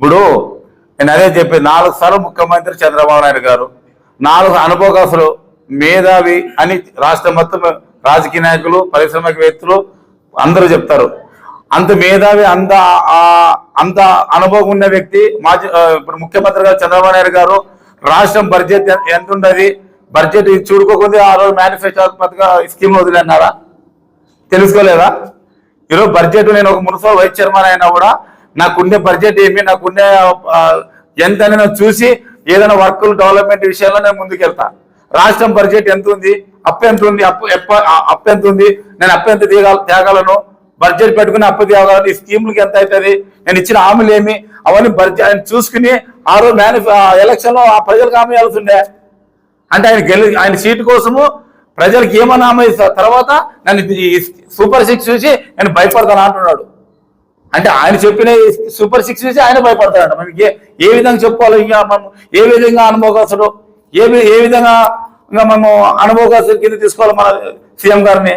ఇప్పుడు నేను అదే చెప్పి నాలుగు సార్లు ముఖ్యమంత్రి చంద్రబాబు నాయుడు గారు నాలుగు అనుభవకాసులు మేధావి అని రాష్ట్ర మొత్తం రాజకీయ నాయకులు పారిశ్రామికవేత్తలు అందరూ చెప్తారు. అంత మేధావి అంత అంత అనుభవం ఉన్న వ్యక్తి మాజీ ఇప్పుడు ముఖ్యమంత్రి గారు చంద్రబాబు నాయుడు గారు రాష్ట్రం బడ్జెట్ ఎంత ఉండదు? బడ్జెట్ చూడుకోకుండా ఆ రోజు మేనిఫెస్టో పథక స్కీమ్ వదిలేన్నారా? తెలుసుకోలేదా? ఈరోజు బడ్జెట్ నేను ఒక మున్సిపల్ వైస్ చైర్మన్ అయినా కూడా నాకుండే బడ్జెట్ ఏమి నాకుండే ఎంత అని నేను చూసి ఏదైనా వర్కులు డెవలప్మెంట్ విషయంలో నేను ముందుకెళ్తా. రాష్ట్రం బడ్జెట్ ఎంత ఉంది అప్పు ఎంత ఉంది అప్పు ఎప్ప- అప్పు ఎంత ఉంది నేను అప్పు ఎంత తీయగల తేగలను బడ్జెట్ పెట్టుకుని అప్పు తేగలను ఈ స్కీములకి ఎంత అవుతుంది నేను ఇచ్చిన హామీలు ఏమి అవన్నీ బడ్జెట్ ఆయన చూసుకుని ఆ రోజు మేనిఫె ఎలక్షన్లో ఆ ప్రజలకు హామీ వెళ్తుండే అంటే ఆయన గెలి ఆయన సీటు కోసము ప్రజలకు ఏమన్నా హామీ తర్వాత నన్ను ఈ సూపర్ సిక్స్ చూసి నేను భయపడతాను అంటున్నాడు. అంటే ఆయన చెప్పిన సూపర్ సిక్స్ చూసి ఆయన భయపడతాడు మనకి ఏ విధంగా చెప్పుకోవాలి? ఇంకా మనం ఏ విధంగా అనుభవకాసుడు ఏ ఏ విధంగా ఇంకా మనము అనుభవకాసుల కింద తీసుకోవాలి మన సీఎం గారిని?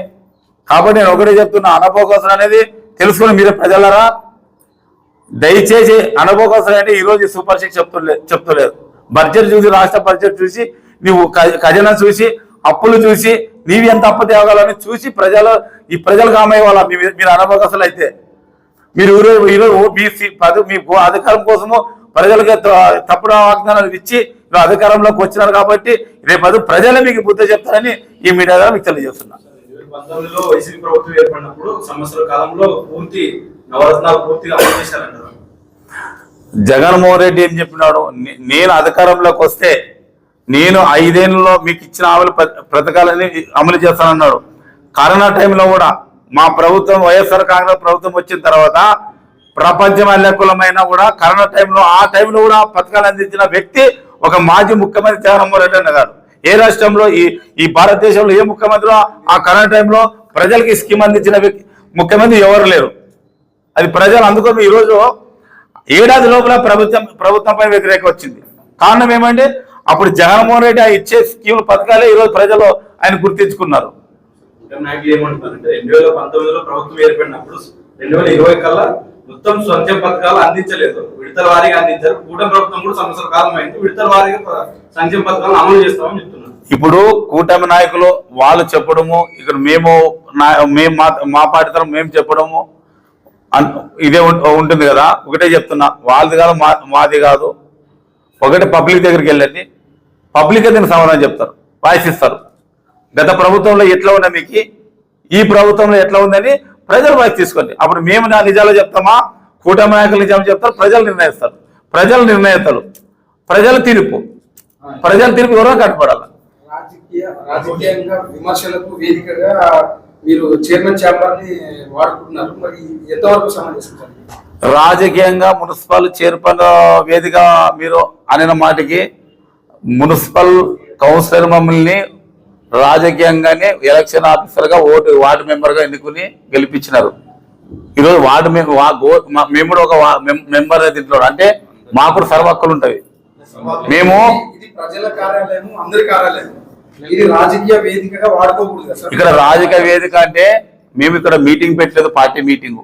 కాబట్టి నేను ఒకటే చెప్తున్నా అనుభవకాసులు అనేది తెలుసుకుని మీరే ప్రజలరా? దయచేసి అనుభవకోసం అంటే ఈరోజు సూపర్ సిక్స్ చెప్తులే చెప్తలేదు. బడ్జెట్ చూసి రాష్ట్ర బడ్జెట్ చూసి నువ్వు క- ఖజానా చూసి అప్పులు చూసి నీవి ఎంత అప్పు తేగలని చూసి ప్రజలు ఈ ప్రజలకు ఆమె వాళ్ళ మీరు అనుభవకసలు అయితే. మీరు ఈరోజు ఈరోజు ఓ- మీ అధికారం కోసము ప్రజలకు తప్పుడు వాగ్దానాలు ఇచ్చి అధికారంలోకి వచ్చినారు కాబట్టి రేపు అది ప్రజలే మీకు బుద్ధి చెప్తారని ఈ మీడియా ద్వారా మీకు తెలియజేస్తున్నా. పంతొమ్మిదిలో వైసీపీ ప్రభుత్వం ఏర్పడినప్పుడు సంవత్సరాల కాలంలో పూర్తి నవరత్నాలు పూర్తిగా అమలు చేశారంటారు. జగన్మోహన్ రెడ్డి ఏం చెప్పినాడు? నేను అధికారంలోకి వస్తే నేను ఐదేళ్ళలో మీకు ఇచ్చిన అమలు ప- పథకాలని అమలు చేస్తానన్నాడు. కరోనా టైంలో కూడా మా ప్రభుత్వం వైఎస్ఆర్ కాంగ్రెస్ ప్రభుత్వం వచ్చిన తర్వాత ప్రపంచం అల్లెకులమైన కూడా కరోనా టైంలో ఆ టైంలో కూడా పథకాలు అందించిన వ్యక్తి ఒక మాజీ ముఖ్యమంత్రి జగన్మోహన్ రెడ్డి అన్నగారు ఏ రాష్ట్రంలో ఈ ఈ భారతదేశంలో ఏ ముఖ్యమంత్రి ఆ కరోనా టైంలో ప్రజలకి స్కీమ్ అందించిన వ్యక్తి ముఖ్యమంత్రి ఎవరు లేరు. అది ప్రజలు అందుకని ఈరోజు ఏడాది లోపల ప్రభుత్వం ప్రభుత్వంపై వ్యతిరేక వచ్చింది. కారణం ఏమంటే అప్పుడు జగన్మోహన్ రెడ్డి ఆ ఇచ్చే స్కీమ్ పథకాలే ఈరోజు ప్రజలు ఆయన గుర్తించుకున్నారు. నాయకులు ఏమంటున్నారంటే రెండు వేల పంతొమ్మిదిలో ప్రభుత్వం ఏర్పడినప్పుడు రెండు వేల ఇరవై కల్లా మొత్తం సంక్షేమ పథకాలు అందించలేదు. విడతల వారీగా అందించారు. కూటమి ప్రభుత్వం కూడా సంవత్సర కాలం అయింది. విడతల వారీగా సంక్షేమ పథకాలు అమలు చేస్తామని చెప్తున్నారు. ఇప్పుడు కూటమి నాయకులు వాళ్ళు చెప్పడము ఇక్కడ మేము మేము మా మా పాటితరం మేము చెప్పడము ఇదే ఉంటుంది కదా. ఒకటే చెప్తున్నా వాళ్ళది కాదు మా మాది కాదు. ఒకటే పబ్లిక్ దగ్గరికి వెళ్ళండి. పబ్లిక్ దీనికి సమాధానం చెప్తారు? వాయిస్ ఇస్తారు. గత ప్రభుత్వంలో ఎట్లా ఉన్నా మీకు? ఈ ప్రభుత్వంలో ఎట్లా ఉందని ప్రజలు వాయిస్ తీసుకోండి. అప్పుడు మేము నా నిజాలు చెప్తామా? కూటమి నాయకులు నిజాలు చెప్తారు ప్రజలు నిర్ణయిస్తారు. ప్రజలు నిర్ణయితలు. ప్రజల తీర్పు. ప్రజల తీర్పు ఎవరో కట్టుబడాలి. రాజకీయ రాజకీయంగా విమర్శలకు వేదికగా మీరు చైర్మన్ ఛాంబర్ని వాడుకుంటున్నారు. మరి ఎంతవరకు సమంజసం సార్? రాజకీయంగా మున్సిపల్ చైర్మన్ వేదిక మీరు అనిన మాటకి మున్సిపల్ కౌన్సిలర్ మమ్మల్ని రాజకీయంగానే ఎలక్షన్ ఆఫీసర్గా ఓటు వార్డు మెంబర్గా ఎన్నుకుని గెలిపించినారు. ఈరోజు వార్డు మేము కూడా ఒక మెంబర్ దీంట్లో. అంటే మాకు కూడా సర్వ హక్కులు ఉంటాయి మేము ఇక్కడ రాజకీయ వేదిక అంటే మేము ఇక్కడ మీటింగ్ పెట్టలేదు పార్టీ మీటింగ్.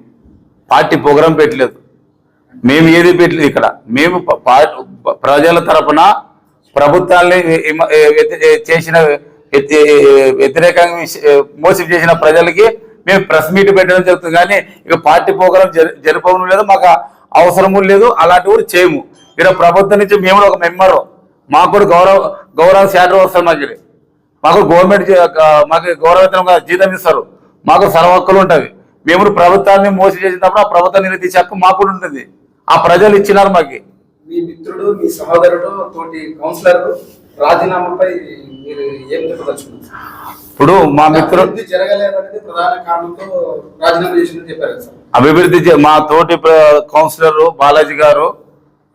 పార్టీ ప్రోగ్రాం పెట్టలేదు. మేము ఏది పెట్టలేదు ఇక్కడ. మేము ప్రజల తరపున ప్రభుత్వాన్ని చేసిన వ్యతిరేకంగా మోసం చేసిన ప్రజలకి మేము ప్రెస్ మీట్ పెట్టడం జరుగుతుంది. కానీ ఇక పార్టీ ప్రోగ్రాం జరి జరపడం లేదు మాకు అవసరము లేదు అలాంటివి కూడా చేయము. ఇక్కడ ప్రభుత్వం నుంచి మేము కూడా ఒక మెంబరు. మాకు కూడా గౌరవ గౌరవ శాటర్ వస్తారు మాకు మాకు గవర్నమెంట్ మాకు గౌరవవేతనంగా జీతం ఇస్తారు. మాకు సర్వ హక్కులు ఉంటుంది మేము ప్రభుత్వాన్ని మోసం చేసినప్పుడు ఆ ప్రభుత్వం నిలదీసే హక్కు మాకు కూడా ఉంటుంది. ఆ ప్రజలు ఇచ్చినారు మాకు. మీ మిత్రుడు మీ సహోదరుడు తోటి కౌన్సిలర్ రాజీనామాపై మీరు ఏం చెప్పదలుచుకున్నారు? ఇప్పుడు మా మిత్రుడు అభివృద్ధి జరగలేదనేది ప్రధాన కారణంతో రాజీనామా చేసిందని చెప్పారు సార్. అభివృద్ధి మా తోటి కౌన్సిలర్ బాలాజీ గారు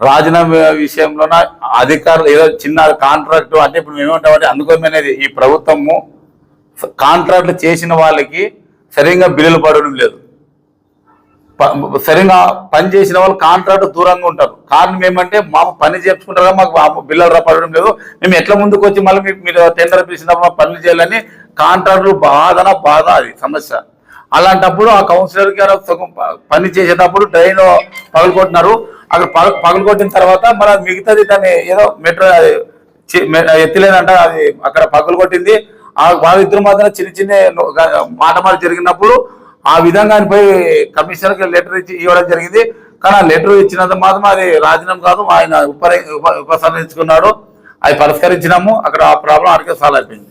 రాజీనామా విషయంలోన అధికారులు ఏదో చిన్న కాంట్రాక్ట్ అంటే ఇప్పుడు మేము ఏమంటామంటే అందుకోమనేది ఈ ప్రభుత్వము కాంట్రాక్ట్లు చేసిన వాళ్ళకి సరిగ్గా బిల్లులు పడడం లేదు. ప- సరిగ్గా పని చేసిన వాళ్ళు కాంట్రాక్ట్ దూరంగా ఉంటారు. కారణం ఏమంటే మాకు పని చేసుకుంటారా మాకు ఆ బిల్లులు పడడం లేదు. మేము ఎట్లా ముందుకు వచ్చి మళ్ళీ మీరు టెండర్ పిలిచినప్పుడు పనులు చేయాలని కాంట్రాక్టులు బాధన బాధ అది సమస్య. అలాంటప్పుడు ఆ కౌన్సిలర్ గారు సగం పని చేసేటప్పుడు ట్రైన్ పగలకొట్టినారు అక్కడ పగ- పగలు కొట్టిన తర్వాత మరి అది మిగతాది దాన్ని ఏదో మెట్రో ఎత్తిలేదంట అది అక్కడ పగలు కొట్టింది ఆ వాళ్ళిద్దరు మాత్రం చిన్న చిన్న మాట మాట జరిగినప్పుడు ఆ విధంగా ఆయన పోయి కమిషనర్కి లెటర్ ఇచ్చి ఇవ్వడం జరిగింది. కానీ ఆ లెటర్ ఇచ్చినంత మాత్రం అది రాజీనామా కాదు ఆయన ఉపరి ఉపసంహరించుకున్నాడు. అది పరిష్కరించినాము. అక్కడ ఆ ప్రాబ్లం ఆడికే సాల్వ్ అయిపోయింది.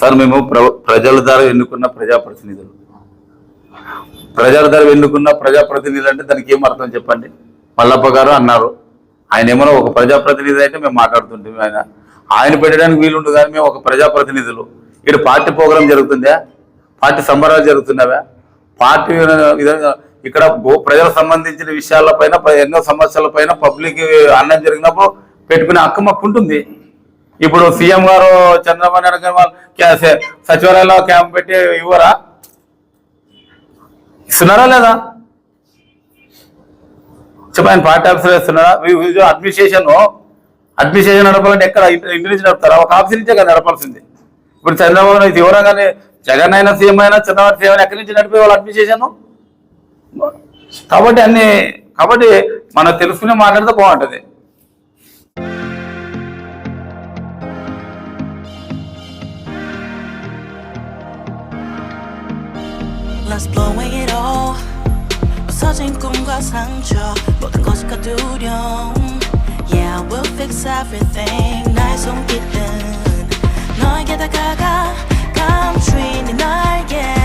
సార్ మేము ప్ర- ప్రజల ద్వారా ఎన్నుకున్న ప్రజాప్రతినిధులు. ప్రజల ద్వారా ఎన్నుకున్న ప్రజాప్రతినిధులు అంటే దానికి ఏం అర్థం చెప్పండి? మల్లప్ప గారు అన్నారు. ఆయన ఏమైనా ఒక ప్రజాప్రతినిధి అయితే మేము మాట్లాడుతుంటాం ఆయన. ఆయన పెట్టడానికి వీలుంటుంది కానీ మేము ఒక ప్రజాప్రతినిధులు. ఇక్కడ పార్టీ ప్రోగ్రాం జరుగుతుందా? పార్టీ సంబరాలు జరుగుతున్నావా? పార్టీ విధంగా ఇక్కడ ప్రజలకు సంబంధించిన విషయాలపైన పైన ఎన్నో సమస్యలపైన పబ్లిక్ అన్నం జరిగినప్పుడు పెట్టుకునే హక్కు మాకు ఉంటుంది. ఇప్పుడు సీఎం గారు చంద్రబాబు నాయుడు గారు సచివాలయంలో క్యాంప్ పెట్టి ఇవ్వరా? ఇస్తున్నారా లేదా? చెప్పండి పార్టీ ఆఫీసర్ ఇస్తున్నారా? అడ్మినిస్ట్రేషన్. అడ్మినిస్ట్రేషన్ నడపాలంటే ఎక్కడ? ఇంటి నడుపుతారా? ఒక ఆఫీసర్ నుంచే కదా నడపాల్సింది. ఇప్పుడు చంద్రబాబు నాయుడు ఎవరా కానీ జగన్ అయినా సీఎం అయినా చంద్రబాబు సీఎం అయినా ఎక్కడి నుంచి నడిపే వాళ్ళు అడ్మినిస్ట్రేషన్ కాబట్టి అన్ని కాబట్టి మనం తెలుసుకునే మాట్లాడితే బాగుంటది Let's blow away it all 부서진 꿈과 상처 모든 것이 두려움 Yeah, we'll fix everything 나의 손길은 너에게 다가가 I'm trained yeah.